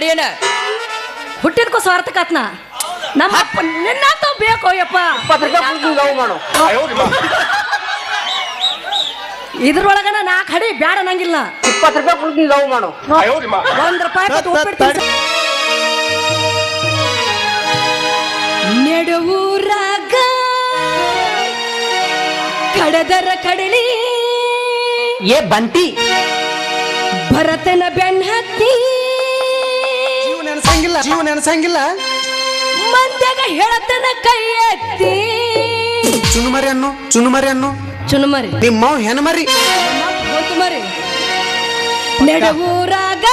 ನಡಿಯನ ಹುಟ್ಟಿದ್ಕೋ ಸ್ವಾರ್ಥಕತ್ನ ನಮ್ಮ ಅಪ್ಪ ನಿನ್ನಂತ ಬೇಕು ಯಪ್ಪ ಇದ್ರೊಳಗನ ನಾ ಹಡಿ ಬ್ಯಾಡ ನಂಗಿಲ್ಲ. ಇಪ್ಪತ್ತು ರೂಪಾಯಿ ಕೊಡ್ತೀನಿ ಲವ್ ಮಾಡು ಒಂದ್ ರೂಪಾಯಿ ಕೊಟ್ಟು ಉಪ್ಪಿಟ್ಟು ತಿನ್ಸು. ನೆಡುವೂರಾಗ ಕಡದರ ಕಡಲಿ ಏ ಬಂತಿ ಭರತನ ಬೆನ್ ಹತ್ತಿ ಜೀವ ನೆನಸಂಗಿಲ್ಲ ಜೀವ ನೆನಸಂಗಿಲ್ಲ. ಮಂದ್ಯಾಗ ಹೇಳತನ ಕೈ ಎತ್ತಿ. ಚುನುಮರಿ ಅನ್ನು ಚುನುಮರಿ. ಅನ್ನು ಚುನುಮರಿ ನಿಮ್ಮ ಹೆಣ್ಮರಿ ಮರಿ ನೆಡುವೂರಾಗ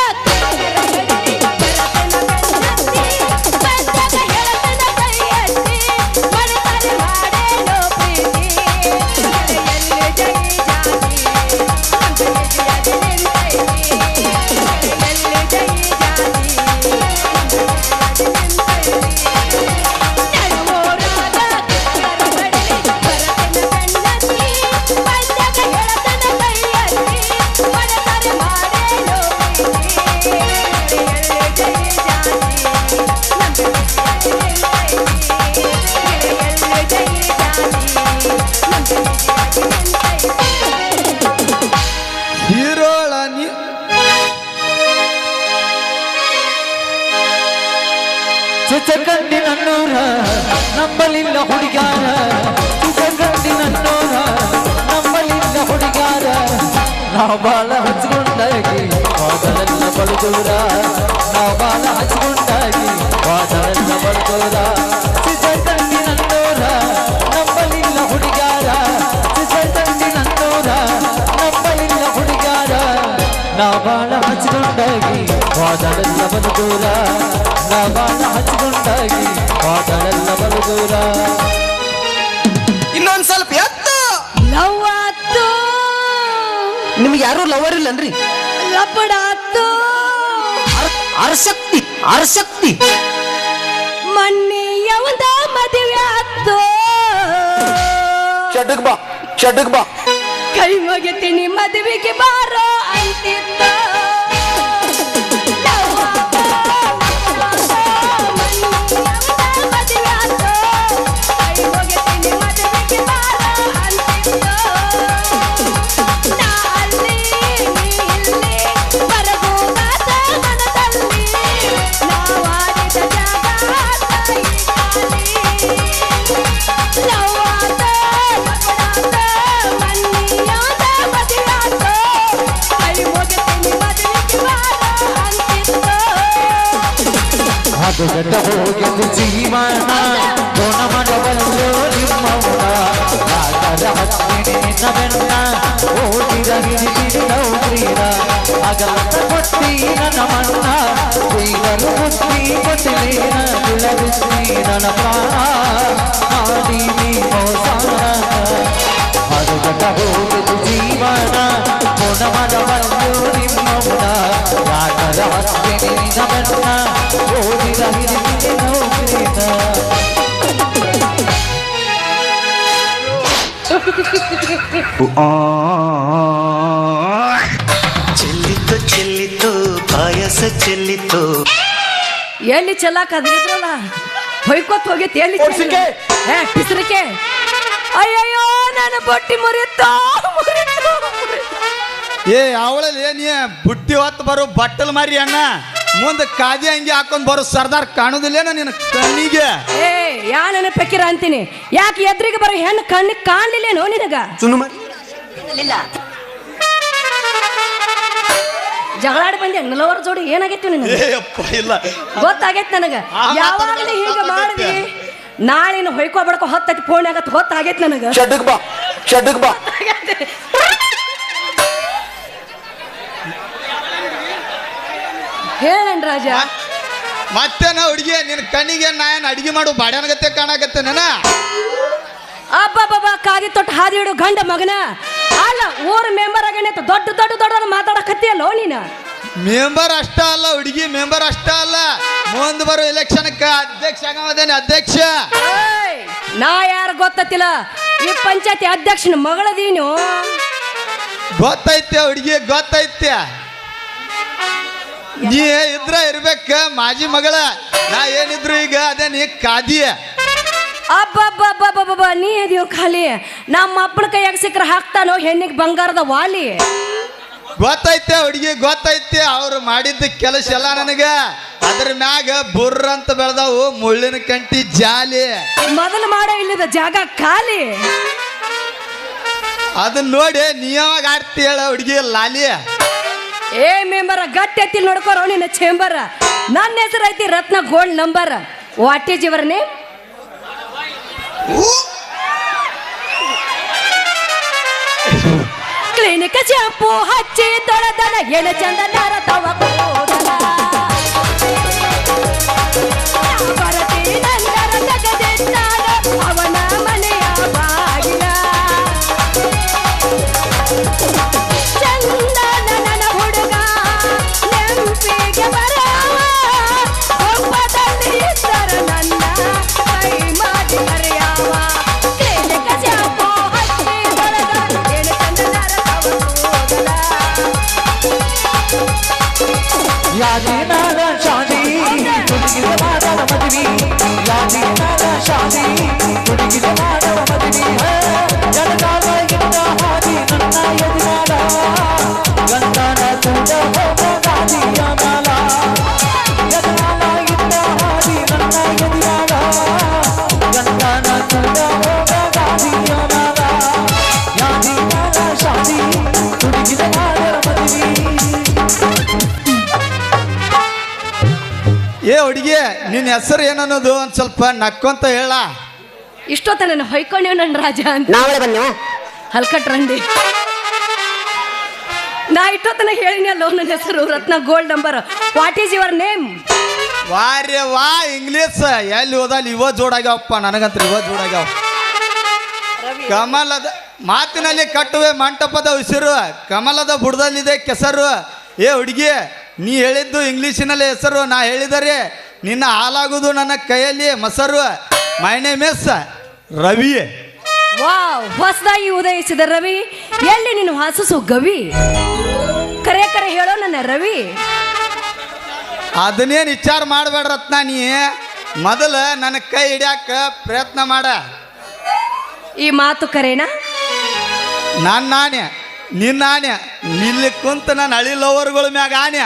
ನಂಬಲಿಲ್ಲ ಹುಡುಗಾರ ಚುಚಕಂಡಿ ನನ್ನೋರ ನಂಬಲಿಲ್ಲ ಹುಡುಗಾರ ನಾವು ಬಾಳ ಹಚ್ಕೊಂಡಾಗಿ ವಾದನೆಲ್ಲ ಬಳುದೂರ ನಾವು ಬಾಳ ಹಚ್ಕೊಂಡಾಗಿ ವಾದನೆಲ್ಲ ಬಳುದೂರ ಚುಚಕಂಡಿ ನನ್ನೋರ ನಂಬಲಿಲ್ಲ ಹುಡುಗಾರ ಚುಚಕಂಡಿ ನನ್ನೋರ ನಂಬಲಿಲ್ಲ ಹುಡುಗಾರ ನಾವು ಬಾಳ ಹಚ್ಕೊಂಡಾಗಿ ವಾದನೆಲ್ಲ ಬಳುದೂರ ನಾವು ಬಳುದೂರ ಇನ್ನೊಂದ್ ಸ್ವಲ್ಪ ಎತ್ತು. ಆತು. ನಿಮ್ಗೆ ಯಾರು ಲವರ್ ಇಲ್ಲನ್ರಿ? ಲಪಡಾತು ಅರಶಕ್ತಿ ಅರಶಕ್ತಿ. ಮನ್ನಿ ಯಾವ್ದ ಮದುವೆ ಆತು? ಚಡಕ್ ಬಾ ಚಡಕ್ ಬಾ. ಕೈ ಮುಗಿತೀನಿ ಮದುವೆಗೆ ಬಾರೋ ಅಂತಿದ್ದ ಅಗಲತ ಕೊಟ್ಟಿ ನನ್ನ ಮಣ್ಣ ಕುಯ್ದಲು ಮುತ್ತಿ ಕೊಟ್ಟಿಲೇನ ಬಿಳಬಿಸಿ ನನ್ನ ಪ್ರಾಣ ಮಾಡಿ ನೀ ಮೋಸಾನ ಅದು ಗಡ್ಡ ಹೋಗಿದ್ದು ಜೀವನ ಕೋಣ ಮಾಡಬಲ್ಲು ನಿಮ್ಮವನ ರಾಗದ ಹತ್ತಿನಿ ನಿನ್ನ ಬೆನ್ನ ಓದಿದ ಹಿಡಿದಿಡಿ ನೌಕ್ರೀರ ಚೆಲ್ಲಿತು ಚೆಲ್ಲಿತು ಎಲ್ಲಿ ಚೆಲ್ಲಾಕ ಅದ್ರಿದ್ರಲ್ಲ ಹೊಯ್ಕೊತ್ ಹೋಗೈತಿ ಎಲ್ಲಿ. ಏ ಪಿಸ್ರಿಕೆ. ಅಯ್ಯಯ್ಯೋ ನನ್ನ ಬೊಟ್ಟಿ ಮುರಿಯುತ್ತೋ ಮುರಿತೋ ಏ ಅವಳಲ್ಲಿ ನೀ ಬುಟ್ಟಿ ಹೊತ್ತು ಬರು ಬಟ್ಟಲ್ ಮಾರಿ ಅಣ್ಣ. ಮುಂದೆ ಕಾದಿ ಅಂಗಿ ಹಾಕೊಂಡ್ ಬರೋ ಸರ್ದಾರ್ ಕಾಣುದಿಲ್ಲೇನ ನಿನ್ನ ಕಣ್ಣಿಗೆ? ಏ ಯಾ ನನ್ನ ಪಕ್ಕಿರ ಅಂತೀನಿ? ಯಾಕೆ ಎದ್ರಿಗೆ ಬರೋ ಹೆಣ್ಣು ಕಣ್ಣಿಗೆ ಕಾಣ್ಲಿಲ್ಲೇನೋ ನಿನಗ? ಚುನುಮರಿ ಜಗಳಾಡಿ ಬಂದೆ ನಲವರ ಜೋಡಿ ಏನಾಗೈತಿ ನಿನಗೆ? ಏ ಅಪ್ಪ ಇಲ್ಲ. ಗೊತ್ತಾಗೈತಿ ನನಗೆ? ಯಾವಾಗಲೂ ಹೀಗೆ. ಮಾಡಿದಿ. ನಾಳಿನ ಹೊಯ್ಕೋ ಬಡ್ಕೊ ಹೊತ್ತೈತಿ ಫೋನ್ ಆಗತ್ ಹೊತ್ತಾಗೈತಿ ನನಗೆ. ಚಡ್ಡಕ್ ಬಾ ಚಡ್ಡಕ್ ಬಾ. ಹೇಳೇನ್ ರಾಜ? ಮತ್ತೆ ನಾ ಹುಡುಗಿ ನಿನ್ನ ಕಣ್ಣಿಗೆ ನಾ ಏನು ಅಡಿಗೆ ಮಾಡು ಬಾಡ್ಯಾನಗತ್ತೆ ಕಾಣಾಗತ್ತೆ ನನ್ನ ಅಬ್ಬಬ್ಬಬ್ಬ ಕಾಗಿ ತೊಟ್ಟು ಹಾದಿ ಇಡು ಗಂಡ ಮಗನ. ಅಲ್ಲ ಊರ್ ಮೆಂಬರ್ ಆಗೇನೆ ದೊಡ್ಡ ದೊಡ್ಡ ದೊಡ್ಡ ಮಾತಾಡಕತ್ತೀಯಲ್ಲೋ ನೀನು? ಮೆಂಬರ್ ಅಷ್ಟ ಅಲ್ಲ ಹುಡುಗಿ ಮೆಂಬರ್ ಅಷ್ಟ ಅಲ್ಲ. ಮುಂದೆ ಬರೋ ಎಲೆಕ್ಷನ್ ಅಧ್ಯಕ್ಷ ಆಗಮದೇನೆ ಅಧ್ಯಕ್ಷ. ಏಯ್, ನಾ ಯಾರು ಗೊತ್ತತ್ತಿಲ್ಲ? ಈ ಪಂಚಾಯತಿ ಅಧ್ಯಕ್ಷನ ಮಗಳದೀನು ಗೊತ್ತೈತೆ ಹುಡುಗಿ ಗೊತ್ತೈತೆ. ನೀ ಇದ್ರ ಇರ್ಬೇಕ ಮಾಜಿ ಮಗಳ. ನಾ ಏನಿದ್ರು ಈಗ ಅದೇ ನೀ ಕಾದಿಯ. ಅಬ್ಬಬ್ಬಬ್ಬಬ್ಬಬ್ಬ ನೀ ಇದೆಯೋ ಖಾಲಿ. ನಮ್ಮ ಅಪ್ಪನ ಕೈಯಾಗ ಸಿಕ್ಕರೆ ಹಾಕ್ತಾನೋ ಹೆಣ್ಣಿಗೆ ಬಂಗಾರದ ವಾಲಿ. ಗೊತ್ತೈತೆ ಹುಡುಗಿ ಗೊತ್ತೈತೆ ಅವ್ರು ಮಾಡಿದ್ದ ಕೆಲಸ ಎಲ್ಲ ನನಗೆ. ಅದ್ರ ಮ್ಯಾಗ ಬುರ್ರ ಅಂತ ಬೆಳೆದವು ಮುಳ್ಳಿನ ಕಂಟಿ ಜಾಲಿ. ಮೊದಲು ಮಾಡೋ ಇಲ್ಲದ ಜಾಗ ಖಾಲಿ. ಅದನ್ನ ನೋಡಿ ನೀ ಯಾವಾಗ ಆಡ್ತಿ ಹೇಳ ಹುಡುಗಿ ಲಾಲಿ. ಏ ಮೇಂಬರ ಗಟ್ಟಿ ಎತ್ತಿ ನೋಡ್ಕೋರೋ ನಿನ್ನ ಚೇಂಬರ್ ನನ್ನ ಹೆಸರು ಐತಿ Ratna gold number. What is your name clinic shampoo ಹಚ್ಚಿ ತೊಳೆದನ ಎಣ ಚಂದ ನಾರ ಯಾದಿ ನಾದ ಶಾದಿ ಹುಡುಗಿದ ಮಾಡವ ಮದುವೆ ಯಾದಿ ನಾದ ಶಾದಿ ಹುಡುಗಿದ ಮಾಡವ ಮದುವೆ ನಿನ್ನ ಹೆಸರು ಏನನ್ನೋದು ಒಂದ್ ಸ್ವಲ್ಪ ನಕ್ಕೊಂತ ಹೇಳ. ಇಷ್ಟೊತ್ತ ನನ್ನ ಹೊಯ್ಕೊಂಡೇವ್ ನನ್ನ ರಾಜ ಅಂತ. ನಾವಳೆ ಬನ್ನಿ ಹಲ್ಕಟ್ ರಂಡಿ. ನಾ ಇಷ್ಟೊತ್ತನ ಹೇಳಿನಿ ಅಲ್ಲೋ ನನ್ನ ಹೆಸರು Ratna gold number. What is your name ವಾರ್ಯ ವಾ ಇಂಗ್ಲೀಷ್. ಎಲ್ಲಿ ಹೋದಲ್ಲಿ ಇವ ಜೋಡಾಗ್ಯಾವಪ್ಪ ನನಗಂತ ಇವ ಜೋಡಾಗ್ಯಾವ ಕಮಲದ ಮಾತಿನಲ್ಲಿ ಕಟ್ಟುವೆ ಮಂಟಪದ ಉಸಿರು ಕಮಲದ ಬುಡದಲ್ಲಿದೆ ಕೆಸರು. ಏ ಹುಡುಗಿ ನೀ ಹೇಳಿದ್ದು ಇಂಗ್ಲೀಷಿನಲ್ಲಿ ಹೆಸರು ನಾ ಹೇಳಿದರೆ ನಿನ್ನ ಹಾಲಾಗುದು ನನ್ನ ಕೈಯಲ್ಲಿ ಮೊಸರು ಮೈನೆ ಮೆಸ್. ರವಿ ವಾವ್ ಹೊಸದಾಗಿ ಉದಯಿಸಿದ ರವಿ. ಎಲ್ಲಿ ನೀನು ವಾಸಿಸು ಗವಿ? ಕರೆ ಕರೆ ಹೇಳೋ ನನ್ನ ರವಿ. ಅದನ್ನೇನು ವಿಚಾರ ಮಾಡಬೇಡ ರತ್ನ ನೀ? ಮೊದಲ ನನ್ನ ಕೈ ಹಿಡ್ಯಾಕ ಪ್ರಯತ್ನ ಮಾಡ. ಈ ಮಾತು ಕರೆನಾ? ನನ್ನ ನಾಣ್ಯ ನಿನ್ನ ಆಣೆ ನಿಲ್ಲಿ ಕುಂತ ನನ್ನ ಹಳಿ ಲವರ್ಗಳ ಮ್ಯಾಗ ಆಣೆ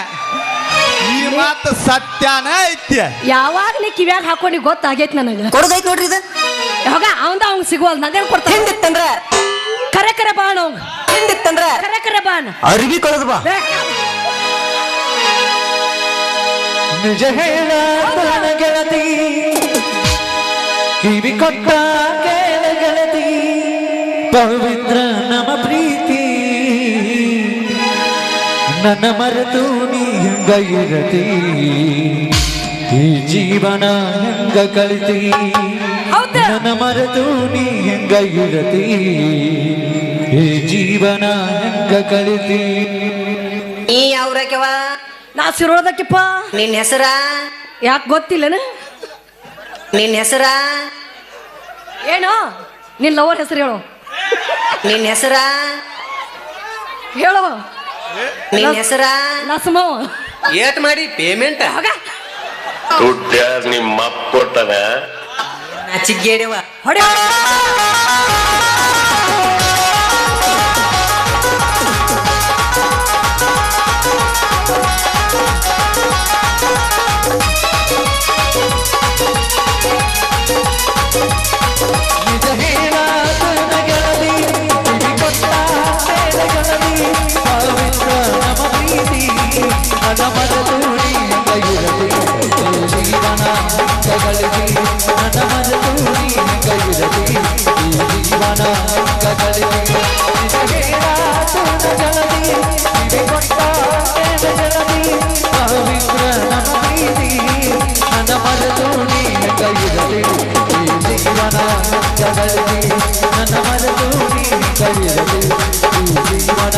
ಈ ಮಾತು ಸತ್ಯನ ಐತಿ. ಯಾವಾಗ ನೀ ಕಿವ್ಯಾಗ ಹಾಕೊಂಡಿ ಗೊತ್ತಾಗೈತಿ ನನಗೆ. ಕೊಡೋದೈತ್ ನೋಡ್ರಿ ಇದು. ಯಾವಾಗ ಅವಂದ ಅವ್ನ್ ಸಿಗುವಲ್ ನಂದೇನ್ ಕೊಡ್ತಾನೆ ಹಿಂದಿತ್ತಂದ್ರ. ಕರೆ ಕರೆ ಬಾಣ ಅವಂಗ ಹಿಂದಿತ್ತಂದ್ರ. ಕರೆ ಕರೆ ಬಾಣ ಅರಿವಿ ಕೊಡದು ಬಾ. ನಿಜ ಹೇಳ ನನ್ನ ಗೆಳತಿ. ಕಿವಿ ಕೊಟ್ಟ ಕೇಳ ಗೆಳತಿ. ಪವಿತ್ರ ನಮ ಪ್ರೀತಿ. ನನ್ನ ಮರೆತು ನೀ ಹೆಂಗ ಇರತಿ? ಈ ಜೀವನ ಹೆಂಗ ಕಳಿತಿ ಹೌದಾ? ನನ್ನ ಮರೆತು ನೀ ಹೆಂಗ ಇರತಿ? ಈ ಜೀವನ ಹೆಂಗ ಕಳಿತಿ ನೀ ಯಾವ್ರಕ್ಯವ ನಾ ಸಿರೋದಕ್ಕಿಪ್ಪ. ನಿನ್ನ ಹೆಸರ? ಯಾಕೆ ಗೊತ್ತಿಲ್ಲನ? ನಿನ್ನ ಹೆಸರ? ಏನು? ನಿನ್ ಲವರ್ ಹೆಸರು ಹೇಳು. ನಿನ್ನ ಹೆಸರ? ಹೇಳು. ನಿನ್ನ ಹೆಸರ? ಲಸಮವ ಏಟ್ ಮಾಡಿ ಪೇಮೆಂಟ್ ದುಡ್ಡು ಯಾರು ನಿಮ್ಮ ಅಪ್ಪ ಕೊಟ್ಟನ ಚಿಗ್ಗೇಡಿವ ಹೊಡೆ ನನ್ನ ಮರೆತು ನೀ ಈ ಜೀವನ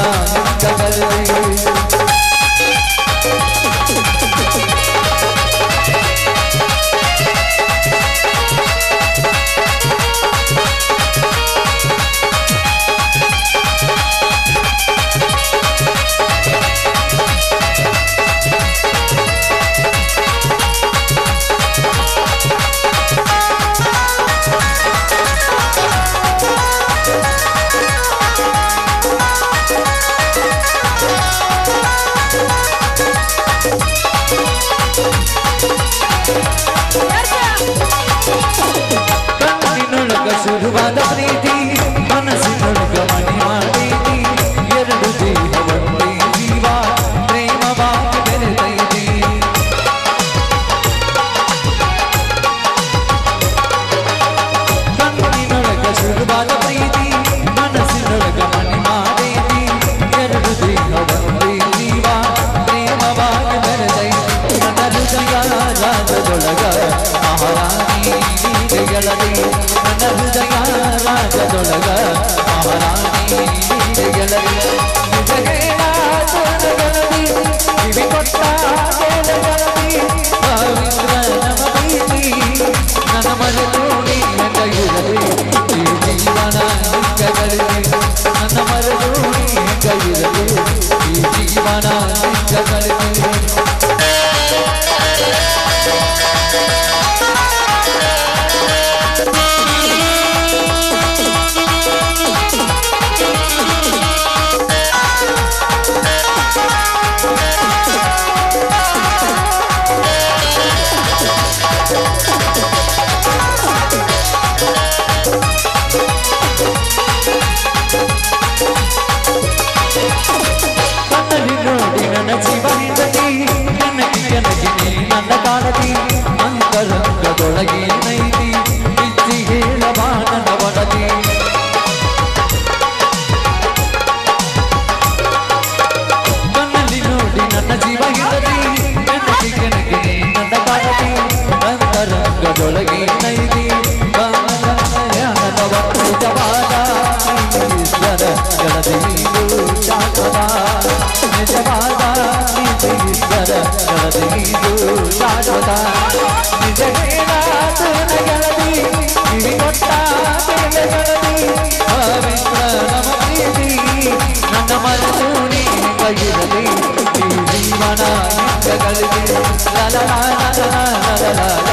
ಲಾಲ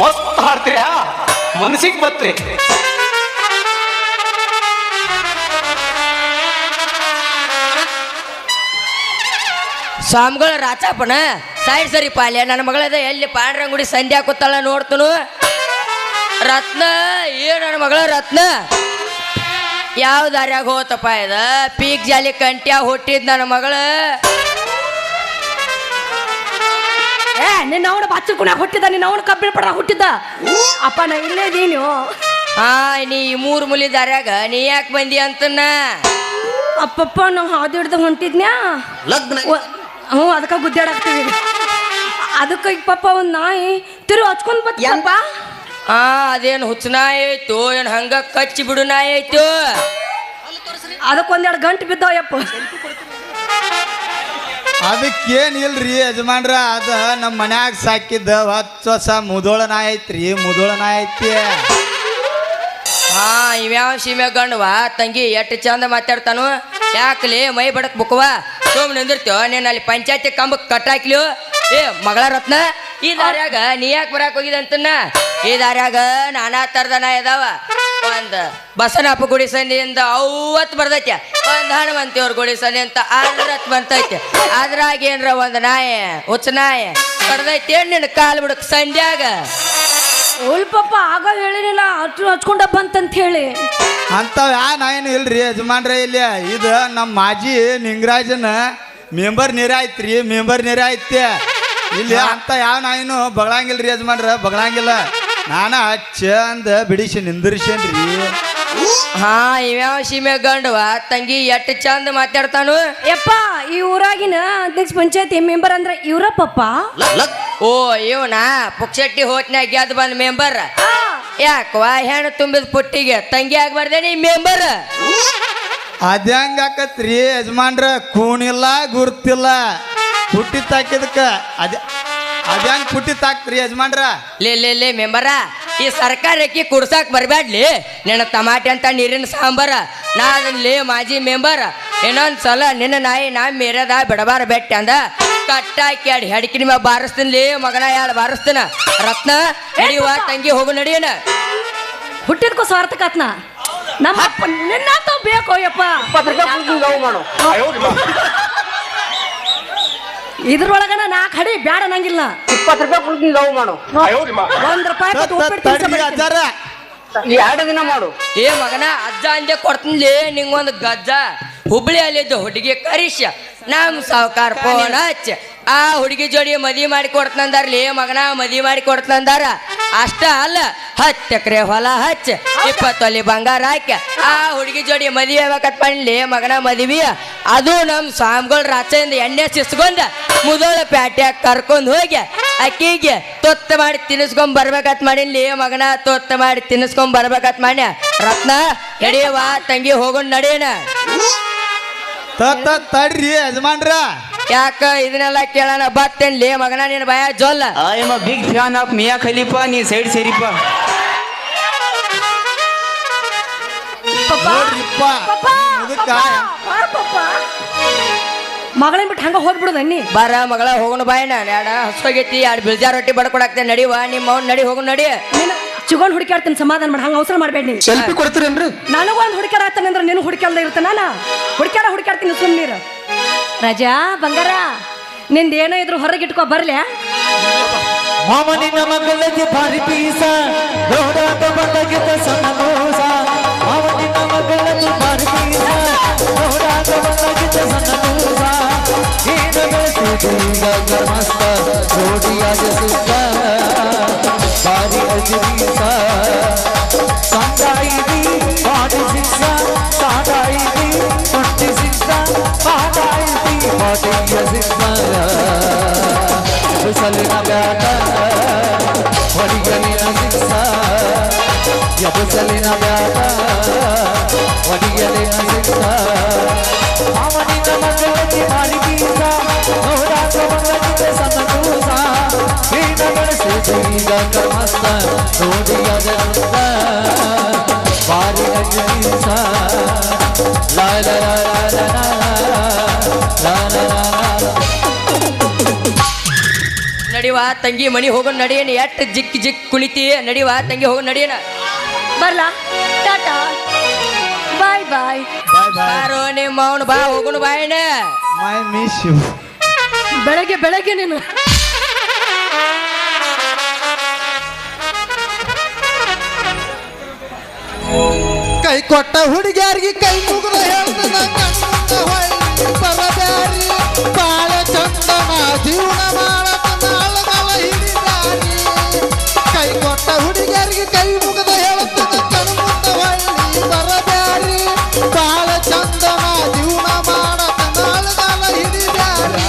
ಮಸ್ತ್ ಹಾಡ್ತೀರ? ಮನಸ್ಸಿಗೆ ಬತ್ರಿ ಸ್ವಾಮಿಗಳ ರಾಚಪ್ಪನ ಸೈಡ್ ಸರಿ ಪಾಲ್ಯ, ನನ್ನ ಮಗಳದ ಎಲ್ಲಿ ಪಾಂಡ್ರಂಗುಡಿ ಸಂಧ್ಯಾ ಕೂತಾಳ ನೋಡ್ತನು. ರತ್ನ, ಏ ನನ್ನ ಮಗಳ ರತ್ನ. ಯಾವ ದಾರ್ಯಾಗ ಹೋತಪ್ಪ ಇದ? ಪೀಕ್ ಜಾಲಿ ಕಂಟ್ಯಾ ಹುಟ್ಟಿದ್ ನನ್ನ ಮಗಳ. ನಿನ್ನ ಅವನು ಬಚ್ಚ ಕುಣ್ಯಾಗ ಹುಟ್ಟಿದ ನಿನ್ನ ಅವನು ಕಬ್ಬಿಣ ಪಡ ಹುಟ್ಟಿದ್ದ ಅಪ್ಪ ನಾ ಇಲ್ಲೇ ಇದೀನಿ. ಹಾ ನೀ ಈ ಮೂರು ಮುಲಿ ದಾರ್ಯಾಗ ನೀ ಯಾಕೆ ಬಂದಿ ಅಂತನ ಅಪ್ಪಪ್ಪ ನಾವು ಹಾದು ಹಿಡ್ದು ಹೊಂಟಿದ್ನ್ಯಾ? ಲಗ್ನ ಹ್ಞೂ ಅದಕ್ಕೆ ಗುದ್ದಾಡಾಕ್ತೀವಿ ಅದಕ್ಕೆ ಈಗ ಪಪ್ಪ ಒಂದು ನಾಯಿ ತಿರು ಹಚ್ಕೊಂಡು ಬತ್ತಪ್ಪ ಹಾ ಅದೇನು ಹುಚ್ಚ ನಾಯಿ ಐತು ಏನು ಹಂಗ ಕಚ್ಚಿ ಬಿಡು ನಾಯಿ ಐತು? ಅದಕ್ಕೊಂದೆರಡು ಗಂಟೆ ಬಿದ್ದಾವಯ್ಯಪ್ಪ ಅದಕ್ಕೇನ್ ಇಲ್ರಿ ಯಜಮಾನ್ರ, ಅದ ನಮ್ಮ ಮನ್ಯಾಗ ಸಾಕಿದ್ದ ಹತ್ತು ಹೊಸ ಮುದೋಳ ನಾಯಿ ಐತ್ರಿ, ಮುದೋಳ ನಾಯಿ ಐತಿ. ಹಾ, ಇವ್ಯಾವ ಸೀಮೆ ಗಂಡವ? ತಂಗಿ ಎಷ್ಟು ಚಂದ ಮಾತಾಡ್ತಾನು? ಯಾಕಲಿ ಮೈ ಬಡಕ್ ಬುಕ್ವ ಸುಮ್ ನಿಂದಿರ್ತೇವ ನೀನ್ ಅಲ್ಲಿ ಪಂಚಾಯತಿ ಕಂಬ ಕಟ್ಟಾಕ್ಲಿಯೋ? ಏ, ಮಗಳ ರತ್ನ, ಈ ದಾರ್ಯಾಗ ನೀ ಯಾಕೆ ಬರಾಕ್ ಹೋಗಿದ ಅಂತನ್ನ ಈ ದಾರ್ಯಾಗ ನಾನಾ ತರದ ನಾ ಅದಾವ. ಒಂದ್ ಬಸನಪ್ಪ ಗುಡಿ ಸಂಧಿಯಿಂದ ಅವತ್ ಬರ್ತೈತೆ. ಒಂದು ಹನುಮಂತಿಯವ್ರ ಗುಡಿ ಸಂಧಿ ಅಂತ ಆದ್ರತ್ ಬರ್ತೈತೆ. ಅದ್ರಾಗ ಏನ್ರ ಒಂದು ನಾಯಿ ಹುಚ್ಚ ನಾಯಿ ಕಡ್ದೈತೆ ನಿನ್ನ ಕಾಲು ಬಿಡಕ್ ಸಂಧ್ಯಾಗ? ಉಲ್ಪಪ್ಪ ಆಗ ಹೇಳಿನಿಲ್ಲ ಅಷ್ಟು ಹಚ್ಕೊಂಡ ಬಂತಂತ ಹೇಳಿ. ಅಂಥವು ಯಾ ನಾಯಿನೂ ಇಲ್ರಿ ಯಜಮಾನ್ರ ಇಲ್ಲಿ? ಇದು ನಮ್ಮ ಮಾಜಿ ನಿಂಗರಾಜನ ಮೆಂಬರ್ ನೀರ ಐತ್ರಿ ಮೆಂಬರ್ ನೀರ ಐತಿ ಇಲ್ಲಿ ಅಂತ ಯಾವ ನಾಯಿನೂ ಬಗಳಂಗಿಲ್ರಿ ಯಜಮಾನ್ರ ಬಗಳಂಗಿಲ್ಲ. ನಾನ ಚಂದ ಬಿಡಿಸಿ ನಿಂದಿರ್ಸೇನ್ರಿ. ಹಾ ಇವ್ಯಾವ ಸೀಮೆ ಗಂಡವ? ತಂಗಿ ಎಟ್ಟು ಚಂದ ಮಾತಾಡ್ತಾನು? ಯಪ್ಪ ಈ ಊರಾಗಿನ ಅಧ್ಯಕ್ಷ ಪಂಚಾಯತಿ ಮೆಂಬರ್ ಅಂದ್ರೆ ಇವ್ರಪ್ಪಪ್ಪ? ಓ ಇವನ ಪುಕ್ಷಟ್ಟಿ ಹೋಟ್ನ್ಯಾಗ ಗೆದ್ದು ಬಂದ ಮೆಂಬರ್. ಯಾಕವಾ ಹೆಣ್ಣು ತುಂಬಿದ ಪುಟ್ಟಿಗೆ ತಂಗಿ ಆಗ್ಬಾರ್ದೇನಿ ಮೆಂಬರ್? ಅದ್ಯಾಂಗ ಆಕತ್ರಿ ಯಜಮಾನ್ರ? ಕೂಣಿಲ್ಲ ಗುರ್ತಿಲ್ಲ. ಹುಟ್ಟಿ ತಾಕಿದಕ್ಕ ಅದ ಅದ್ಯಾಂಗ ಪುಟ್ಟಿ ತಾಕ್ತ್ರಿ ಯಜಮಾನ್ರ? ಲೇ ಲೇ ಲೇ ಮೆಂಬರ ಈ ಸರ್ಕಾರಕ್ಕೆ ಕುಡ್ಸಾಕ್ ಬರ್ಬ್ಯಾಡ್ಲಿ. ನಿನ್ನ ಟಮಾಟೆ ಅಂತ ನೀರಿನ ಸಾಂಬಾರ ನಾ ಅದನ್ಲಿ ಮಾಜಿ ಮೆಂಬರ್. ಇನ್ನೊಂದ್ ಸಲ ನಿನ್ನ ನಾಯಿ ನಾ ಮೇರದ ಬಿಡಬಾರ ಬೆಟ್ಟ ಅಂದ. ಕಟ್ಟಾಕಿ ಅಡಿ ಹಡಿಕಿನ ಮ್ಯಾಗ ಬಾರಿಸ್ತೀನಿ ಮಗನ ಯಾಳ ಬಾರಿಸ್ತೀನ? ರತ್ನ ನಡಿಯುವ ತಂಗಿ ಹೋಗು ನಡಿಯನ? ಹುಟ್ಟಿದ್ಕೋ ಸ್ವಾರ್ಥಕತ್ನ. ನಮ್ಮ ಅಪ್ಪ ನಿನ್ನ ಬೇಕು ಯಪ್ಪ ಇದ್ರೊಳಗನ ನಾಕ್ ಹಡಿ ಬ್ಯಾಡ ನಂಗಿಲ್ಲ. ಇಪ್ಪತ್ತು ರೂಪಾಯಿ ಕೊಡ್ತೀನಿ ಲವ್ ಮಾಡು. ಒಂದ್ ರೂಪಾಯಿ ಕೊಟ್ಟು ಉಪ್ಪಿಟ್ಟು. ಅಜ್ಜಾರ. ಎರಡು ದಿನ ಮಾಡು. ಏ ಮಗನ ಅಜ್ಜ ಅಂದೆ ಕೊಡ್ತೀನಿ ನಿಂಗೊಂದು ಗಜ್ಜ. ಹುಬ್ಳಿ ಅಲ್ಲಿದ್ದ ಹುಡುಗಿ ಕರಿಶ ನಮ್ ಸಾವುಕಾರ ಫೋನ್ ಹಚ್ಚ ಆ ಹುಡುಗಿ ಜೋಡಿ ಮದಿ ಮಾಡಿ ಕೊಡ್ತಂದಾರ್ಲಿ ಮಗನ ಮದಿ ಮಾಡಿ ಕೊಡ್ತಂದಾರ ಅಷ್ಟ ಅಲ್ಲ ಹತ್ತು ಎಕರೆ ಹೊಲ ಹಚ್ಚ ಇಪ್ಪತ್ತೊಲಿ ಬಂಗಾರ ಹಾಕ್ಯ ಆ ಹುಡುಗಿ ಜೋಡಿ ಮದಿ ಆಗ್ಬೇಕತ್ ಲೇ ಮಗನ ಮದಿವಿ. ಅದು ನಮ್ ಸ್ವಾಮಿಗಳ ರಾಚೆಯಿಂದ ಎಣ್ಣೆ ಸಿಸ್ಕೊಂಡ ಮುದೋಳ ಪ್ಯಾಟ್ಯಾಗ ಕರ್ಕೊಂಡು ಹೋಗಿ ಅಕ್ಕಿಗೆ ತೊತ್ತ ಮಾಡಿ ತಿನ್ನಿಸ್ಕೊಂಡ್ ಬರ್ಬೇಕತ್ ಲೇ ಮಗನ ತೊತ್ತ ಮಾಡಿ ತಿನ್ನಿಸ್ಕೊಂಡ್ ಬರ್ಬೇಕತ್ ಮಾಡ್ಯ ರತ್ನ ಎಡಿಯವ ತಂಗಿ ಹೋಗೋಣ ನಡೆಯೋಣ. ತತ್ ತತ್ ತಡ್ರಿ ಯಜಮಾನ್ರ. ಯಾಕ ಇದನ್ನೆಲ್ಲ ಕೇಳೋಣ? ಬತ್ತೇನ್ಲಿ ಮಗನ ನಿನ್ ಭಯ ಜೋಲ್ಲ. I'm a big fan of Mia Khalifa ನೀ ಸೈಡ್ ಸೇರಿಪ್ಪ. ಪಪ್ಪ, ನೋಡ್ರಿಪ್ಪ ಪಪ್ಪ, ಮುದುಕ. ಮಗಳನ್ ಬಿಟ್ಟು ಹಂಗ ಹೋಗ್ಬಿಡು ನನ್ನಿ ಬಾರ ಮಗಳ ಹೋಗೋಣ ಬಾಯಣ್ಣ ಯಾಡ ಹಸೋಗೈತಿ ಎರಡು ಬಿಳ್ಜಾ ರೊಟ್ಟಿ ಬಡ್ಕೊಡಾಕ್ತೆ ನಡಿವ. ನಿಮ್ಮ ಅವ್ನ ನಡಿ ಹೋಗೋಣ ನಡಿ. ಚಿಗೋನ್ ಹುಡುಕಾಡ್ತೀನಿ ಸಮಾಧಾನ ಮಾಡಿ. ಹಂಗ ಅವಸರ ಮಾಡಬೇಡಿ ನೀನು. ಸೆಲ್ಫಿ ಕೊಡ್ತೀರೇನ್ರಿ? ನನಗೂ ಒಂದು ಹುಡುಕಾಡ ಆತನ ಅಂದ್ರೆ ನೀನು ಹುಡುಕಲ್ದ ಇರ್ತಾನ? ನಾ ಹುಡುಕಾಡ ಹುಡುಕಾಡ್ತೀನಿ ಸುಮ್ಮನೀರು ರಜಾ ಬಂಗಾರ ನಿಂದ ಏನೋ ಇದ್ರು ಹೊರಗೆ ಇಟ್ಕೋ ಬರ್ಲೆ. ಮಾಮನಿನ ಮಗಳಿಗೆ ಭಾರಿ ಪೀಸ. ದೊಡ್ಡದ ಬಂದಗಿದ ಸಮನೋಸ ಮಾಮನಿನ ಮಗಳಿಗೆ ಭಾರಿ ಪೀಸ. ದೊಡ್ಡದ ಬಂದಗಿದ ಸಮ ಬಸಲಿನ ಬ್ಯಾಟ ಹೊಡಿಗಲಿನ ಶಿಕ್ಷ ಎಬಸಲಿನ ಬ್ಯಾಟ ಹೊಡಿಗಲಿನ ಶಿಕ್ಷ ಅವನಿನ ಮಗಳಿಗೆ ಮಾರಿಗೀತ ನೋಡಾಕ ಮಗಳಿಗೆ ಸಮತೂಸ ಹೀನ ಬಳಸಿ ಜೀಗಾಕ ಮಸ್ತ ನೋಡಿಯದ ಬಾರಿನ ಶಿಕ್ಷ ನಡಿವ ತಂಗಿ ಮನಿ ಹೋಗೋ ನಡಿಯೇನ ಎಟ್ ಜಿಕ್ ಜಿಕ್ ಕುಳಿತಿ ನಡಿವಾ ತಂಗಿ ಹೋಗೋ ನಡೆಯೇನ? ಬರ್ಲಾ? ಟಾಟಾ? ಬಾಯ್ ಬಾಯ್. ಬಾಯ್ ಬಾಯ್. ಬಾರೋ ನಿಮ್ಮ ಅವ್ನ ಬಾ ಹೋಗೋಣ ಬಾಯಣ್ಣ ಮೈ ಮಿಸ್ ಯು ಬೆಳಗ್ಗೆ ಬೆಳಗ್ಗೆ ನೀನು. ಕೈ ಕೊಟ್ಟ ಹುಡುಗಿಯಾರಿಗೆ ಕೈ ಮುಗಿದು ಹೇಳ್ತದ ಕಣ್ಣುಂದ ಹೊಳ್ಳಿ ಬರಬ್ಯಾರಿ ಬಾಳ ಚಂದನ ಜೀವನ ಮಾಡತನ ಕೈ ಮುಗಿದು ಹೇಳ್ತದ ಕಣ್ಣುಂದ ಹೊಳ್ಳಿ ಬರಬ್ಯಾರಿ ಬಾಳ ಚಂದನ ಜೀವನ ಹಿಡಿದಾರಿ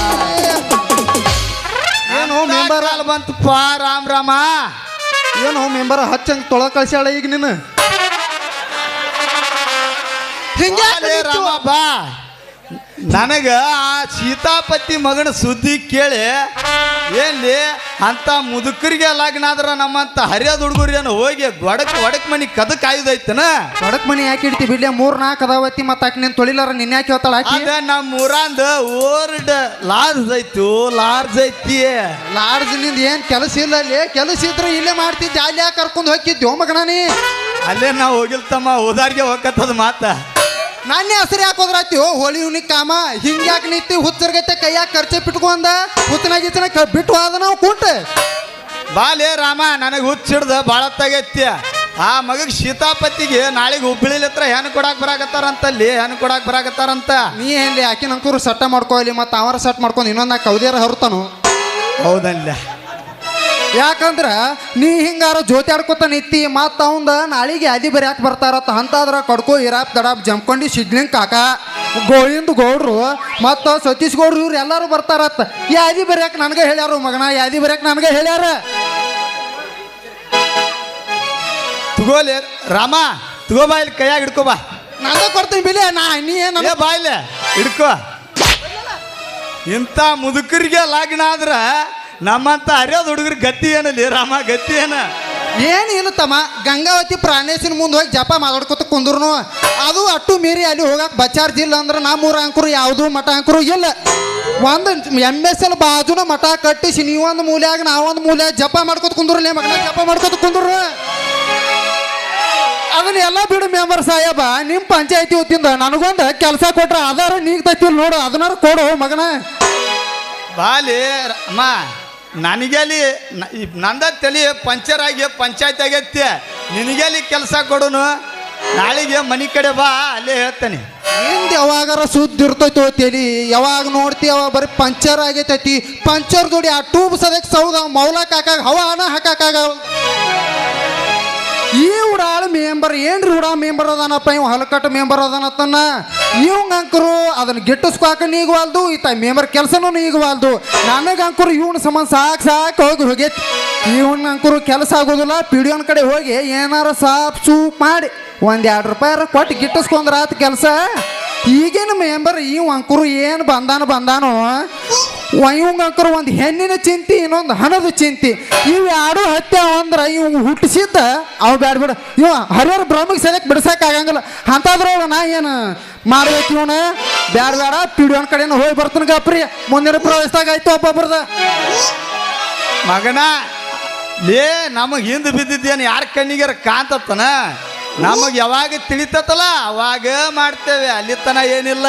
ಏನು ಮೆಂಬರ್ ಅಲ್ಲಿ ಬಂತಪ್ಪ ರಾಮ್ ರಾಮ? ಏನು ಮೆಂಬರ್ ಹಚ್ಚಂಗ್ ತೊಳ ಕಳ್ಸ್ಯಾಳ ಈಗ ನೀನು ಬಾಲೆ ರಾಮ ಬಾ. ನನಗ ಆ ಸೀತಾಪತಿ ಮಗನ ಸುದ್ದಿ ಕೇಳಿ ಏನ್ಲಿ ಅಂತ ಮುದುಕರಿಗೆ ಲಗ್ನ ಆದ್ರ ನಮ್ಮಂತ ಹರಿಯದ ಹುಡುಗರು ಹೋಗಿ ಗೊಡಕ್ ಒಡಕ್ ಮನಿ ಕದ ಕಾಯ್ದೈತನ ಒಡಕ್ ಮನಿ ಯಾಕೆ ಇಡ್ತಿ ಬಿಡ್ಲಿ? ಮೂರ್ ನಾಲ್ಕು ಅದಾವತ್ತಿ ಮತ್ತ ಆಕಿ ನಿನ್ ತೊಳಿಲಾರ ನಿನ್ನ ಯಾಕೆ ಹೇಳ್ತಾಳ ಆಕಿ? ಅದ ನಮ್ಮ ಊರಂದ ಓರ್ಡ್ ಲಾರ್ಜ್ ಐತು ಲಾರ್ಜ್ ಐತಿ. ಲಾರ್ಜ್ನಿಂದ ಏನ್ ಕೆಲಸ ಇಲ್ಲ ಅಲ್ಲಿ ಕೆಲಸ ಇದ್ರೆ ಇಲ್ಲೇ ಮಾಡ್ತಿದ್ದೆ ಅಲ್ಲಿ ಯಾಕೆ ಕರ್ಕೊಂಡು ಹೋಗಿದ್ದೆ ಮಗನ ನೀ? ಅಲ್ಲೇ ನಾವು ಹೋಗಿಲ್ತಮ್ಮ ಓದಾರ್ಗೆ ಹೋಗತ್ತದ ಮಾತ. ನನ್ನ ಹೆಸರು ಯಾಕೆ ಆಯ್ತು. ಹೋಳಿ ಹುಣ್ಣಿ ಕಾಮ ಹಿಂಗ್ಯಾಕೆ ನಿಂತಿ ಹುಚ್ಚರ್ಗೈತೆ ಕೈಯಾಗ ಖರ್ಚೆ ಬಿಟ್ಕೊಂಡ ಹುತ್ತನಾಗ ಗಿತ್ತನ ಕ- ಬಿಟ್ಟು ಹೋದ ನಾವು ಕುಂಟ ಬಾಲೇ ರಾಮ ನನಗೆ ಹುಚ್ಚಿಡ್ದ ಭಾಳ ತಗೈತ್ಯ ಆ ಮಗಗ್ ಸೀತಾಪತಿಗೆ ನಾಳೆಗೆ ಹುಬ್ಬಳ್ಳಿ ಹತ್ರ ಹೆಣ್ಣು ಕೊಡಾಕ್ ಬರಾಕತ್ತಾರಂತಲ್ಲಿ ಹೆಣ್ಣು ಕೊಡಾಕ್ ಬರಾಕತ್ತಾರಂತ. ನೀ ಹೇಳಿ ಆಕಿನ ನಂಕೂರು ಸಟ್ಟ ಮಾಡ್ಕೋಲಿ ಮತ್ತೆ ಅವರ ಸಟ್ ಮಾಡ್ಕೊಂಡು ಇನ್ನೊಂದು ಕೌದಿಯರ ಹರುತಾನು ಹೌದಲ್ಲ. ಯಾಕಂದ್ರ ನೀ ಹಿಂಗಾರ ಜೋತಿ ಆಡ್ಕೊತ ನಿತ್ತಿ ಮತ್ತ ಅವಂದ ನಾಳಿಗೆ ಯಾದಿ ಬರ್ಯಾಕ್ ಬರ್ತಾರತ್ತ ಅಂತಾದ್ರ ಕಡ್ಕೋ ಇರಾಪ್ ದಡಾಪ್ ಜಮ್ಕೊಂಡಿ ಸಿಡ್ಲಿಂಗ್ ಕಾಕ. ಗೋವಿಂದ ಗೌಡ್ರು ಮತ್ತ ಸತೀಶ್ ಗೌಡ್ರು ಇವ್ರು ಎಲ್ಲಾರು ಬರ್ತಾರತ್ತ ಯಾದಿ ಬರ್ಯಾಕ್ ನನಗೆ ಹೇಳ್ಯಾರು ಮಗನ? ಯಾದಿ ಬರ್ಯಾಕ್ ನನಗೆ ಹೇಳ್ಯಾರ? ತಗೋಲೆ ರಾಮ ತಗೋ ಬಾ ಇಲ್ಲಿ ಕೈಯಾಗ ಹಿಡ್ಕೊ ಬಾ. ನಾನು ಕೊಡ್ತೀನಿ ಬಿಲೆ ನಾ ನೀ ಏನು ಬಾ ಇಲ್ಲಿ ಹಿಡ್ಕೋ. ಇಂಥ ಮುದುಕರಿಗೆ ಲಗ್ನ ಆದ್ರ ನಮ್ಮಂತ ಹರಿಯೋದು ಹುಡುಗರ ಗತಿ ಏನಲ್ಲಿ ರಾಮ ಗತಿ ಏನ? ಏನು ಇಲ್ಲ ತಮ್ಮ. ಗಂಗಾವತಿ ಪ್ರಾಣೇಶನ ಮುಂದೆ ಹೋಗಿ ಜಪ ಮಾತಾಡ್ಕೊತ ಕುಂದ್ರು ಅದು ಅಟ್ಟು ಮೀರಿ ಅಲ್ಲಿ ಹೋಗಕ್ ಬಚಾರ್ಜ್ ಇಲ್ಲ ಅಂದ್ರೆ ನಮ್ಮೂರ ಅಂಕರು ಯಾವುದು ಮಠ ಅಂಕರು ಇಲ್ಲ. ಒಂದು ಎಂ ಎಸ್ ಎಲ್ ಬಾಜುನ ಮಠ ಕಟ್ಟಿಸಿ ನೀವೊಂದು ಮೂಲ್ಯಾಗ ನಾವೊಂದು ಮೂಲೆ ಜಪ ಮಾಡ್ಕೊತ ಕುಂದ್ರು ಮಗನ ಜಪ ಮಾಡ್ಕೊತ ಕುಂದ್ರು ಅದನ್ನ ಎಲ್ಲ ಬಿಡು ಮೆಂಬರ್ ಸಾಹೇಬ. ನಿಮ್ಮ ಪಂಚಾಯತಿ ಹೊತ್ತಿಂದ ನನಗೊಂದು ಕೆಲಸ ಕೊಟ್ರ ಅದಾರ ನೀಗ್ತೈತಿ ನೋಡು ಅದನ್ನಾರು ಕೊಡು ಮಗನ. ಬಾಲಿ ಅಮ್ಮ. ನನಗೆಲ್ಲಿ ನಂದ ತಲೆ ಪಂಚರ್ ಆಗಿ ಪಂಚಾಯತ್ ಆಗೈತಿ. ನಿನಗೆಲ್ಲಿ ಕೆಲಸ ಕೊಡುನು. ನಾಳೆಗೆ ಮನೆ ಕಡೆ ಬಾ, ಅಲ್ಲೇ ಹೇಳ್ತಾನೆ. ಹಿಂದ್ ಯಾವಾಗಾರ ಸುದ್ದಿ ಇರ್ತೈತೋ ತಲಿ, ಯಾವಾಗ ನೋಡ್ತಿ ಅವ ಬರೀ ಪಂಚರ್ ಆಗೈತೈತಿ. ಪಂಚರ್ ದುಡಿ ಆ ಟೂಬ್ ಸದಕ್ಕೆ ಸೌದ ಮೌಲಕ್ ಹಾಕಾಗ ಹಣ ಹಾಕಾಗ ಈ ಉಡಾಳ ಮೆಂಬರ್, ಏನ್ರಿ ಉಡಾ ಮೆಂಬರ್ ಅದಾನಪ್ಪ? ಇವ್ ಹಲಕಟ್ಟು ಮೆಂಬರ್ ಅದಾನತ್ತನ್ನ? ಇವಂಗ ಅಂಕರು ಅದನ್ನ ಗಿಟ್ಟಿಸ್ಕೊಕ ನೀಗವಾಲ್ದು ಈತ ಮೆಂಬರ್ ಕೆಲಸನೂ ನೀಗವಾಲ್ದು ನನಗೆ ಅಂಕರು ಇವನ ಸಂಬಂಧ ಸಾಕು ಸಾಕು ಹೋಗಿ ಹೋಗೈತಿ. ಇವನ್ ಅಂಕರು ಕೆಲಸ ಆಗೋದಿಲ್ಲ, ಪಿಡಿಯೋನ್ ಕಡೆ ಹೋಗಿ ಏನಾರ ಸಾಪ್ ಸೂಪ್ ಮಾಡಿ ಒಂದ್ ಎರಡು ರೂಪಾಯಿ ಕೊಟ್ಟು ಗಿಟ್ಟಿಸ್ಕೊಂಡ್ರ ಆತ ಕೆಲಸ? ಈಗಿನ ಮೆಂಬರ್, ಇವ್ ಅಂಕುರು ಏನು ಬಂದಾನ ಬಂದಾನೋ? ಇವಂಗ ಅಂಕರು ಒಂದು ಹೆಣ್ಣಿನ ಚಿಂತೆ, ಇನ್ನೊಂದು ಹಣದ ಚಿಂತೆ. ಇವು ಯಾರು ಹತ್ಯೆ ಅಂದ್ರೆ ಇವ್ ಹುಟ್ಟಿಸಿದ್ದ, ಅವ್ ಬ್ಯಾಡ ಬಿಡ. ಇವ ಹರಿಯರ್ ಬ್ರಹ್ಮಿಗೆ ಸರಿಯಕ್ಕೆ ಬಿಡ್ಸಕ್ ಆಗಂಗಿಲ್ಲ. ಅಂತಾದ್ರೊಳಗ ನಾ ಏನು ಮಾಡ್ಬೇಕು ಇವನ? ಬ್ಯಾಡ ಬೇಡ ಪಿಡಿಯೋನ್ ಕಡೆನ ಹೋಗಿ ಬರ್ತಾನ ಗಪ್ರಿ. ಮುಂದಿನ ಪ್ರವೇಶದಾಗ ಆಯ್ತು ಒಬ್ಬೊಬ್ರದ. ಮಗನ, ಲೇ, ನಮಗೆ ಹಿಂದೆ ಬಿದ್ದಿದ್ದೇನು ಯಾರ ಕಣ್ಣಿಗಾರ ಕಾಂತತ್ತನ ನಮಗೆ ಯಾವಾಗ ತಿಳಿತತಲ್ಲ ಅವಾಗ ಮಾಡ್ತೇವೆ. ಅಲ್ಲಿ ತನ ಏನಿಲ್ಲ.